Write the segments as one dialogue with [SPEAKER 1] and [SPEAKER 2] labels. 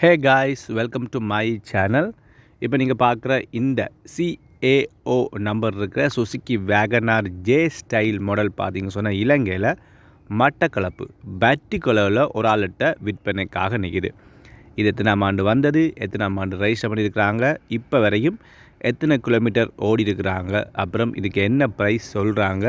[SPEAKER 1] Hey guys welcome to my channel இப்போ நீங்கள் பார்க்குற இந்த சிஏஓ நம்பர் இருக்கிற Suzuki Wagon R J style model பார்த்தீங்க சொன்னால் இலங்கையில் மட்டக்களப்பு பேட்டி ஒரு ஆளுட்ட விற்பனைக்காக நிற்கிது இது எத்தனாம் ஆண்டு வந்தது எத்தனாம் ஆண்டு ரைஸ் பண்ணியிருக்கிறாங்க இப்போ வரையும் எத்தனை கிலோமீட்டர் ஓடி இருக்கிறாங்க அப்புறம் இதுக்கு என்ன ப்ரைஸ் சொல்கிறாங்க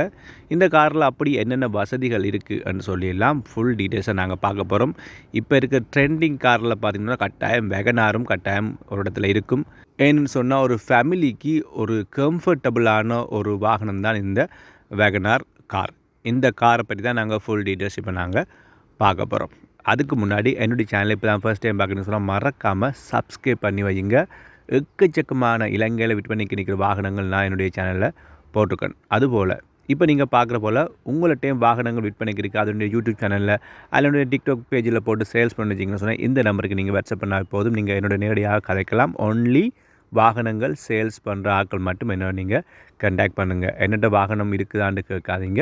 [SPEAKER 1] இந்த காரில் அப்படி என்னென்ன வசதிகள் இருக்குதுன்னு சொல்லிடலாம் ஃபுல் டீட்டெயில்ஸை நாங்கள் பார்க்க போகிறோம் இப்போ இருக்க ட்ரெண்டிங் காரில் பார்த்திங்கன்னா கட்டாயம் வெகனாரும் கட்டாயம் ஒரு இடத்துல இருக்கும். ஏன்னு சொன்னால் ஒரு ஃபேமிலிக்கு ஒரு கம்ஃபர்டபுளான ஒரு வாகனம் தான் இந்த வேகனார் கார் இந்த காரை பற்றி தான் நாங்கள் ஃபுல் டீட்டெயில்ஸ் இப்போ நாங்கள் பார்க்க போகிறோம் அதுக்கு முன்னாடி என்னுடைய சேனலை இப்போ தான் ஃபஸ்ட் டைம் பார்க்கணும்னு சொன்னால் மறக்காமல் சப்ஸ்கிரைப் பண்ணி வைங்க எக்கச்சக்கமான இலங்கையில் விற்பனைக்கு நிற்கிற வாகனங்கள் நான் என்னுடைய சேனலில் போட்டிருக்கேன். அதுபோல் இப்போ நீங்கள் பார்க்குற போல் உங்கள்கிட்டையும் வாகனங்கள் விற்பனைக்கு இருக்குது அதனுடைய யூடியூப் சேனலில் அதனுடைய டிக்டாக் பேஜில் போட்டு சேல்ஸ் பண்ணிச்சிங்கன்னு சொன்னால் இந்த நம்பருக்கு நீங்கள் வாட்ஸ்அப் பண்ணால் போதும். நீங்கள் என்னுடைய நேரடியாக கதைக்கலாம். ஒன்லி வாகனங்கள் சேல்ஸ் பண்ணுற ஆட்கள் மட்டும் என்ன நீங்கள் கண்டாக்ட் பண்ணுங்கள் என்னட்ட வாகனம் இருக்குதான்னு கேட்காதீங்க.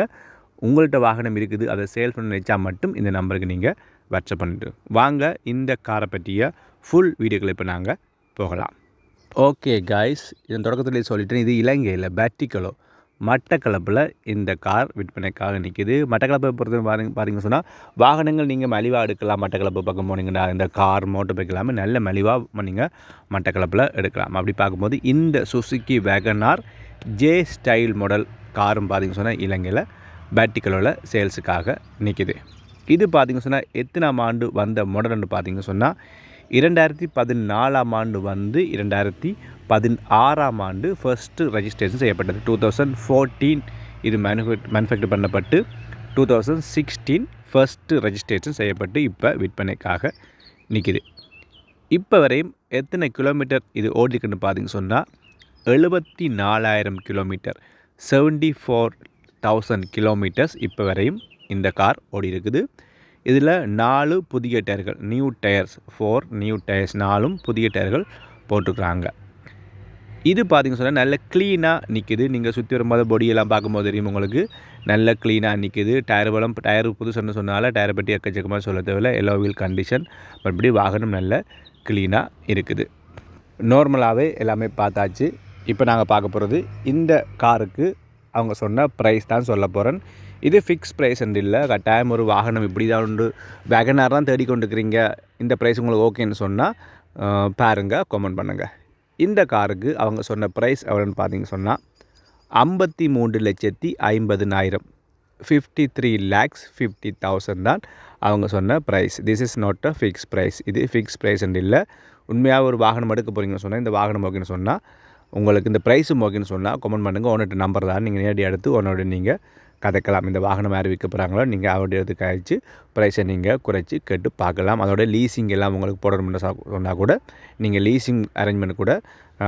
[SPEAKER 1] உங்கள்கிட்ட வாகனம் இருக்குது அதை சேல் பண்ண நினச்சா மட்டும் இந்த நம்பருக்கு நீங்கள் வாட்ஸ்அப் பண்ணிட்டு வாங்க. இந்த காரை பற்றிய ஃபுல் வீடியோக்களை இப்போ நாங்கள் போகலாம். ஓகே காய்ஸ் இதன் தொடக்கத்துலேயே சொல்லிட்டேன் இது இலங்கையில் பேட்டிக்கலோ மட்டக்களப்பில் இந்த கார் விற்பனைக்காக நிற்கிது மட்டக்களப்பை பொறுத்த பாருங்க பாருங்க சொன்னால் வாகனங்கள் நீங்கள் மலிவாக எடுக்கலாம் மட்டக்களப்பு பக்கம் போனீங்கன்னா இந்த கார் மோட்டர் பைக் எல்லாமே நல்ல மலிவாக நீங்கள் மட்டக்களப்பில் எடுக்கலாம். அப்படி பார்க்கும்போது இந்த Suzuki Wagon R J style model காரும் பார்த்திங்க சொன்னால் இலங்கையில் பேட்டிக்கலோட சேல்ஸுக்காக நிற்கிது இது பார்த்திங்க சொன்னால் எத்தனாம் ஆண்டு வந்த மாடல்னு பார்த்திங்க சொன்னால் இரண்டாயிரத்தி பதினாலாம் ஆண்டு வந்து இரண்டாயிரத்தி பதினாறாம் ஆண்டு ஃபர்ஸ்ட்டு ரெஜிஸ்ட்ரேஷன் செய்யப்பட்டது. டூ தௌசண்ட் ஃபோர்டீன் இது மேனுஃபேக் மேனுஃபேக்சர் பண்ணப்பட்டு two thousand sixteen first registration செய்யப்பட்டு இப்போ விற்பனைக்காக நிற்கிது இப்போ வரையும் எத்தனை கிலோமீட்டர் இது ஓடிக்குன்னு பார்த்திங்க சொன்னால் எழுபத்தி நாலாயிரம் kilometre seventy four thousand kilometres இப்போ வரையும் இந்த கார் ஓடி இருக்குது இதில் நாலு புதிய டயர்கள் new tyres four new tyres நாலும் புதிய டயர்கள் போட்டுக்கிறாங்க இது பார்த்திங்க சொன்னால் நல்ல க்ளீனாக நிற்கிது நீங்கள் சுற்றி வரும்போது பொடியெல்லாம் பார்க்கும்போது தெரியும் உங்களுக்கு. நல்ல க்ளீனாக நிற்கிது டயர் பலம் டயர் புதுசுன்னு சொன்னால டயரை பற்றி எக்கச்சக்கமாக சொல்ல தேவையில்லை. எல்லோ வீல் கண்டிஷன் மறுபடி வாகனம் நல்ல க்ளீனாக இருக்குது. நார்மலாகவே எல்லாமே பார்த்தாச்சு. இப்போ நாங்கள் பார்க்க போகிறது இந்த காருக்கு அவங்க சொன்ன ப்ரைஸ் தான் சொல்ல போகிறேன் இது ஃபிக்ஸ் ப்ரைஸ் என்று இல்லை கட்டாயம் ஒரு வாகனம் இப்படி தான் உண்டு. வேகனார் தான் தேடிக்கொண்டுக்கிறீங்க இந்த ப்ரைஸ் உங்களுக்கு ஓகேன்னு சொன்னால் பாருங்கள் கமெண்ட் பண்ணுங்கள் இந்த காருக்கு அவங்க சொன்ன ப்ரைஸ் எவ்வளோன்னு பார்த்தீங்க சொன்னால் ஐம்பத்தி மூன்று லட்சத்தி ஐம்பதுனாயிரம். Fifty three lakhs fifty thousand தான் அவங்க சொன்ன price this is not a fix price இது ஃபிக்ஸ் ப்ரைஸ் இல்லை. உண்மையாக ஒரு வாகனம் எடுக்க போகிறீங்கன்னு சொன்னால் இந்த வாகனம் ஓகேன்னு சொன்னால் உங்களுக்கு இந்த ப்ரைஸும் ஓகேன்னு சொன்னால் கமெண்ட் பண்ணுங்கள் ஓனர்கிட்ட நம்பர் தான். நீங்கள் நேரடி எடுத்து உன்னோட நீங்கள் கதைக்கலாம். இந்த வாகனம் யார் விற்க போகிறாங்களோ நீங்கள் அவருடைய எடுத்து கழிச்சு ப்ரைஸை நீங்கள் குறைச்சி கேட்டு பார்க்கலாம். அதோட லீசிங் எல்லாம் உங்களுக்கு போடணும்னு சொன்னால் கூட நீங்கள் லீசிங் அரேஞ்ச்மெண்ட் கூட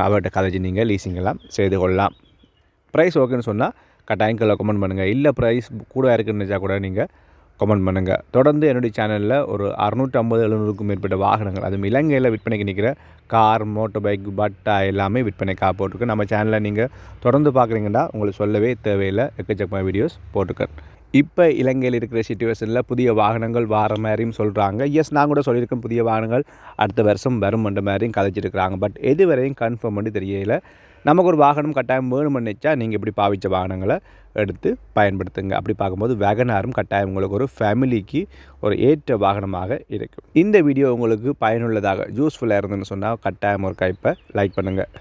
[SPEAKER 1] அவர்கிட்ட கதைச்சி நீங்கள் லீசிங் எல்லாம் செய்து கொள்ளலாம். ப்ரைஸ் ஓகேன்னு சொன்னால் கட்டாயம் கமெண்ட் பண்ணுங்கள் இல்லை ப்ரைஸ் கூட இருக்குன்னு நினச்சா கூட நீங்கள் கமெண்ட் பண்ணுங்கள் தொடர்ந்து என்னுடைய சேனலில் ஒரு அறுநூற்றம்பது எழுநூறுக்கும் மேற்பட்ட வாகனங்கள் அதுவும் இலங்கையில் விற்பனைக்கு நிற்கிற கார் மோட்டர் பைக் பட்டா எல்லாமே விற்பனைக்காக போட்டிருக்கு நம்ம சேனலில் நீங்கள் தொடர்ந்து பார்க்குறீங்கன்னா உங்களுக்கு சொல்லவே தேவையில்லை. எக்கச்சக்கமாக வீடியோஸ் போட்டிருக்கேன். இப்போ இலங்கையில் இருக்கிற சுச்சுவேஷனில் புதிய வாகனங்கள் வார மாதிரியும் சொல்கிறாங்க எஸ் நான் கூட சொல்லியிருக்கேன் புதிய வாகனங்கள் அடுத்த வருஷம் வரும்ன்ற மாதிரியும் கதைச்சிருக்கிறாங்க. பட் எது வரையும் கன்ஃபார்ம் பண்ணி தெரியலை. நமக்கு ஒரு வாகனம் கட்டாயம் வேணும்னு நினச்சா நீங்கள் இப்படி பாவித்த வாகனங்களை எடுத்து பயன்படுத்துங்க. அப்படி பார்க்கும்போது வேகனாரும் கட்டாயம் உங்களுக்கு ஒரு ஃபேமிலிக்கு ஒரு ஏற்ற வாகனமாக இருக்கும். இந்த வீடியோ உங்களுக்கு பயனுள்ளதாக யூஸ்ஃபுல்லாக இருந்ததுன்னு சொன்னால் கட்டாயம் ஒரு கைப்பை லைக் பண்ணுங்கள்